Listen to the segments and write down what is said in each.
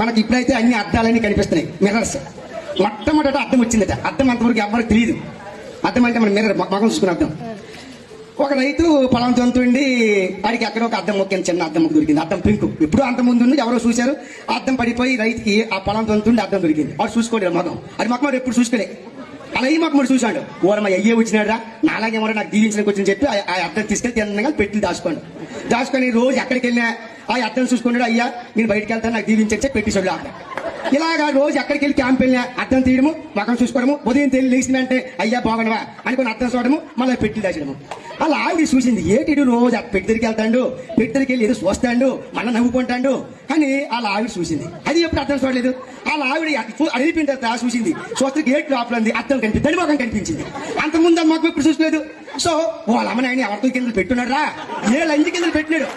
మనకి ఇప్పుడైతే అన్ని అర్థాలన్నీ కనిపిస్తున్నాయి. మిర్రర్స్ మొట్టమొదట అర్థం వచ్చిందట. అర్థం అంతవరకు ఎవరికి తెలియదు అర్థం అంటే మన మిర్రర్ మగం చూసుకుని అర్థం ఒక రైతు పొలం తొంతుండి వాడికి అక్కడ ఒక అద్దం మొక్కిన. చిన్న అద్దం మొక్క దొరికింది. అద్దం పింకు. ఇప్పుడు అంత ముందు ఉంది ఎవరో చూశారు. అర్థం అద్దం పడిపోయి రైతుకి ఆ పొలం తొంతుండి అద్దం దొరికింది. వాడు చూసుకోలేదు మగం అది మొక్క మరి ఎప్పుడు చూసుకోలే. అలా ఈ మొక్క మరి చూశాడు. ఓరమ్మ అయ్యే వచ్చినాడు రా నాలాగే ఎవరో నాకు దీవించడానికి వచ్చని చెప్పి ఆ- అర్థం అద్దం తీసుకెళ్ళి తిన్నగా పెట్టి దాచుకోండి. దాచుకొని రోజు ఎక్కడికి వెళ్ళినా ఆ అద్దం చూసుకున్నాడు అయ్యా నేను బయటకు వెళ్తాను నాకు దీవించే పెట్టి అక్కడ ఇలాగా రోజు ఎక్కడికి వెళ్ళి క్యాంప్ వెళ్ళినా అర్థం తీయడము మకం చూసుకోవడము ఉదయం తెలియ లేచిందంటే అయ్యా బాగుండవా అనుకుని అర్థం చూడడము మళ్ళీ పెట్టి దాచడము. అలా ఆవిడ చూసింది ఏటిడు రోజు ఆ పెట్టి దగ్గరికి వెళ్తాడు? పెట్టి దగ్గరికి వెళ్ళి ఏదో చూస్తాడు మళ్ళీ నవ్వుకుంటాడు? అని అలా ఆవిడ చూసింది. అది ఎప్పుడు అర్థం చూడలేదు. అలా ఆవిడ అడిగిపోయిన తర్వాత చూసింది చూస్తే గేట్ లోపల ఉంది అర్థం కనిపించింది మొఖం కనిపించింది. అంతకుముందు అది మాకు ఎప్పుడు చూసుకోలేదు? సో వాళ్ళ అమ్మ నాయని ఎవరితో కింద పెట్టున్నాడు రా ఏ లంజి కింద పెట్టినాడు.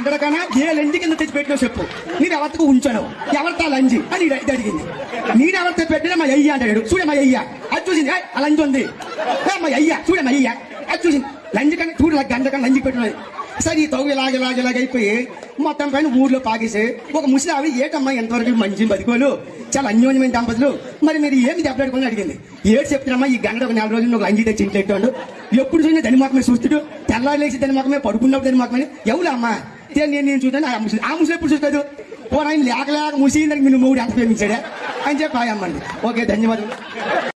అందరికన్నా కన్నా ఏ లంజి కింద తెచ్చిపెట్టినావు చెప్పు. నేను ఎవరితో ఉంచాను? ఎవరితో లంజి? అని ఇది అడిగింది. నేను ఎవరితో పెట్టినా మా అయ్య అంటాడు చూడ మా అయ్య. అది చూసింది. ఆ లంజి ఉంది. మా అయ్య. చూడ మా అయ్య. అది చూసింది. లంజి కన్నా చూడు గంట కన్నా లంజి పెట్టినది. సరే ఈ తవ్వు ఇలాగ ఇలాగ ఇలాగ అయిపోయి మొత్తం పైన ఊర్లో పాకేసే ఒక ముసలి ఆవిడ ఏటమ్మా ఎంతవరకు మంచి బతికోలు? చాలా అన్యోన్యమైన దంపతులు. మరి మీరు ఏమి దెబ్బలాడుకుని అడిగింది. ఏడు చెప్తున్నామా ఈ గంట ఒక నెల రోజులు ఒక లంజి తెచ్చి ఇంట్లో ఎప్పుడు చూసినా దాని మొక్కమే చూస్తుడు. తెల్లారి లేచి దాని మొక్కమే పడుకున్నప్పుడు దాని మొక్కమే ఎవరు అమ్మా? ఇదే నేను నేను చూసాను ఆ ముసలి ఆ ముసలి ఎప్పుడు చూసుకోదు పోనీ ఆయన లేక లేక ముసలి మీరు మూడు ఎంత ప్రేమించాడే అని చెప్పి ఆయమ్మండి ఓకే ధన్యవాదాలు